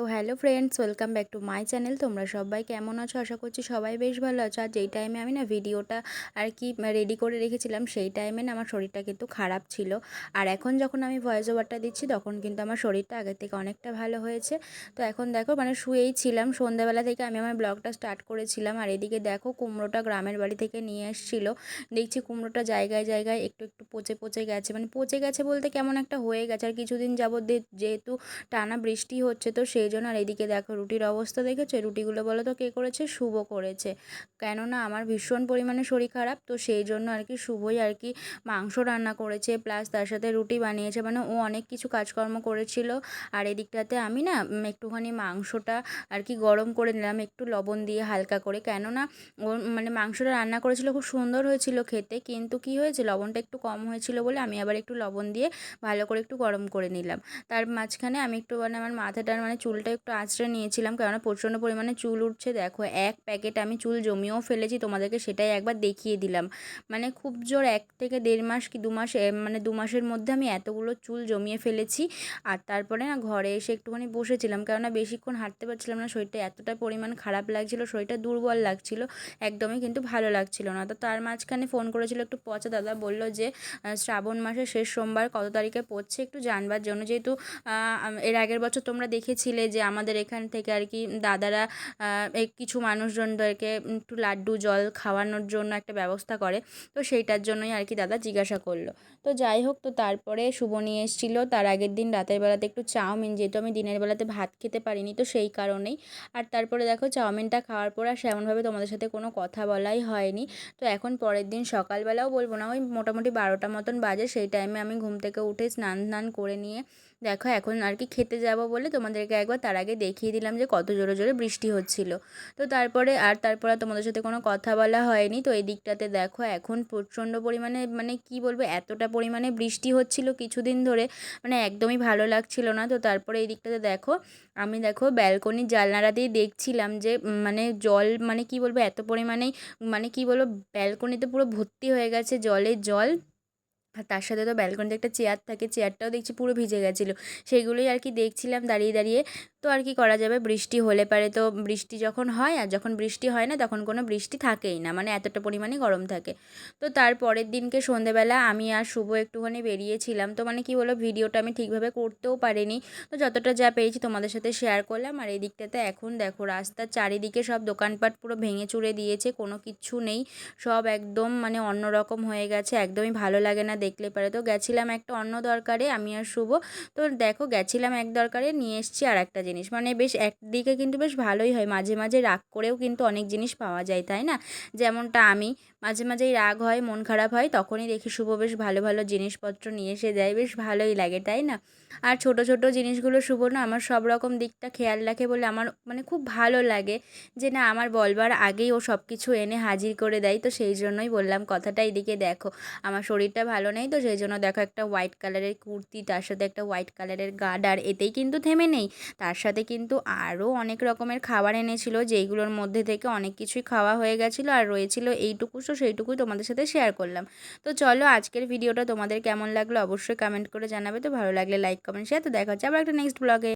তো hello friends, welcome back to my channel. তোমরা সবাই কেমন আছো? আশা করছি সবাই বেশ ভালো আছো। আর যেই টাইমে আমি না ভিডিওটা আর কি রেডি করে রেখেছিলাম, সেই টাইমে না আমার শরীরটা কিন্তু খারাপ ছিল। আর এখন যখন আমি ভয়েস ওভারটা দিচ্ছি, তখন কিন্তু আমার শরীরটা আগের থেকে অনেকটা ভালো হয়েছে। তো এখন দেখো মানে শুয়েই ছিলাম। সন্ধ্যাবেলা থেকে আমি আমার ব্লগটা স্টার্ট করেছিলাম। আর এদিকে দেখো, কুমড়োটা গ্রামের বাড়ি থেকে নিয়ে এসেছিল। দেখছি কুমড়োটা জায়গায় জায়গায় একটু একটু পচে পচে গেছে। মানে পচে গেছে বলতে কেমন একটা হয়ে গেছে। আর কিছুদিন যাবত যেহেতু টানা বৃষ্টি হচ্ছে, তো সেই জন্য আর এদিকে দেখো রুটির অবস্থা দেখেছ? রুটিগুলো বলো তো কে করেছে? শুভ করেছে। কেননা আমার ভীষণ পরিমাণে শরীর খারাপ, তো সেই জন্য আর কি শুভই আর কি মাংস রান্না করেছে। প্লাস তার সাথে রুটি বানিয়েছে। মানে ও অনেক কিছু কাজকর্ম করেছিল। আর এদিকটাতে আমি না একটুখানি মাংসটা আর কি গরম করে নিলাম, একটু লবণ দিয়ে হালকা করে। কেননা ও মানে মাংসটা রান্না করেছিল, খুব সুন্দর হয়েছিল খেতে। কিন্তু কি হয়েছে? লবণটা একটু কম হয়েছিল বলে আমি আবার একটু লবণ দিয়ে ভালো করে একটু গরম করে নিলাম। তার মাঝখানে আমি একটু মানে আমার মাথাটার মানে চুলটা একটু আঁচড়ে নিয়েছিলাম, কেননা প্রচণ্ড পরিমাণে চুল উঠছে। দেখো, এক প্যাকেট আমি চুল জমিয়েও ফেলেছি, তোমাদেরকে সেটাই একবার দেখিয়ে দিলাম। মানে খুব জোর এক থেকে দেড় মাস কি দু মাস মানে দু মাসের মধ্যে আমি এতগুলো চুল জমিয়ে ফেলেছি। আর তারপরে না ঘরে এসে একটুখানি বসেছিলাম, কেননা বেশিক্ষণ হাঁটতে পারছিলাম না, শরীরটা এতটা পরিমাণ খারাপ লাগছিল, শরীরটা দুর্বল লাগছিল, একদমই কিন্তু ভালো লাগছিল না। তো তার মাঝখানে ফোন করেছিল একটু পচা, দাদা বলল যে শ্রাবণ মাসের শেষ সোমবার কত তারিখে পড়ছে একটু জানবার জন্য। যেহেতু এর আগের বছর তোমরা দেখেছিলে যে আমাদের এখান থেকে আর কি দাদারা কিছু মানুষজনদেরকে একটু লাড্ডু, জল খাওয়ানোর জন্য একটা ব্যবস্থা করে। তো সেইটার জন্যই আর কি দাদা জিজ্ঞাসা করল। তো যাই হোক, তো তারপরে শুভ নিয়ে এসেছিল। তার আগের দিন রাতের বেলাতে একটু চাউমিন, যেহেতু আমি দিনের বেলাতে ভাত খেতে পারিনি, তো সেই কারণেই। আর তারপরে দেখো, চাউমিনটা খাওয়ার পর আর সেমনভাবে তোমাদের সাথে কোনো কথা বলাই হয়নি। তো এখন পরের দিন সকালবেলাও বলব না, ওই মোটামুটি বারোটা মতন বাজে। সেই টাইমে আমি ঘুম থেকে উঠে স্নান স্নান করে নিয়ে দেখো, এখন আর কি খেতে যাব বলে তোমাদেরকে একবার তার আগে দেখিয়ে দিলাম যে কত জোরে জোরে বৃষ্টি হচ্ছিল। তো তারপরে আর তারপরে তোমাদের সাথে কোনো কথা বলা হয়নি। তো এই দিকটাতে দেখো, এখন প্রচণ্ড পরিমাণে মানে কি বলব, এতটা পরিমাণে বৃষ্টি হচ্ছিল কিছুদিন ধরে মানে একদমই ভালো লাগছিল না। তো তারপরে এই দিকটাতে দেখো, আমি দেখো ব্যালকনির দিয়ে দেখছিলাম যে মানে জল মানে কি বলব, এত পরিমাণেই মানে কি বলব, ব্যালকনিতে পুরো ভর্তি হয়ে গেছে জলের জল। আর তার সাথে তো ব্যালকনিতে একটা চেয়ার থাকে চেয়ারটাও দেখছি পুরো ভিজে গেছিল। সেইগুলোই আর কি দেখছিলাম দাঁড়িয়ে দাঁড়িয়ে। তো আর কি করা যাবে? বৃষ্টি হলে পারে তো বৃষ্টি যখন হয় আর যখন বৃষ্টি হয় না তখন কোনো বৃষ্টি থাকেই না মানে এতটা পরিমাণে গরম থাকে। তো তার পরের দিনকে সন্ধেবেলা আমি আর শুভ একটুখানি বেরিয়েছিলাম। তো মানে কি বলো ভিডিওটা আমি ঠিকভাবে করতেও পারিনি। তো যতটা যা পেয়েছি তোমাদের সাথে শেয়ার করলাম। আর এই দিকটাতে এখন দেখো রাস্তার চারিদিকে সব দোকানপাট পুরো ভেঙে চুড়ে দিয়েছে, কোনো কিচ্ছু নেই। সব একদম মানে অন্যরকম হয়ে গেছে, একদমই ভালো লাগে না দেখলে পারে। তো গেছিলাম একটা অন্য দরকারে, আমি আর শুভ। তো দেখো গেছিলাম এক দরকারে, নিয়ে এসছি আর একটা জিনিস। মানে বেশ একদিকে কিন্তু বেশ ভালোই হয়, মাঝে মাঝে রাগ করেও কিন্তু অনেক জিনিস পাওয়া যায়, তাই না? যেমনটা আমি, মাঝে মাঝেই রাগ হয়, মন খারাপ হয়, তখনই দেখি শুভ বেশ ভালো ভালো জিনিসপত্র নিয়ে এসে দেয়, বেশ ভালোই লাগে, তাই না? আর ছোট ছোট জিনিসগুলো শুভ না, আমার সব রকম দিকটা খেয়াল রাখে বলে আমার মানে খুব ভালো লাগে যে না, আমার বলবার আগেই ও সব কিছু এনে হাজির করে দেয়। তো সেই জন্যই বললাম, কথাটা এদিকে দেখো। আমার শরীরটা ভালো নেই তো সেই জন্য দেখো একটা হোয়াইট কালারের কুর্তি, তার সাথে একটা হোয়াইট কালারের গার্ডার এতেই কিন্তু থেমে নেই। তার সাথে কিন্তু আরও অনেক রকমের খাবার এনেছিল, যেইগুলোর মধ্যে থেকে অনেক কিছুই খাওয়া হয়ে গেছিল, আর রয়েছিল এইটুকু সো সেইটুকুই তোমাদের সাথে শেয়ার করলাম। তো চলো আজকের ভিডিওটা তোমাদের কেমন লাগল অবশ্যই কমেন্ট করে জানাবে, তো ভালো লাগলে লাইক কমেন্ট শেয়ার তো দেখা হচ্ছে আবার একটা নেক্সট ব্লগে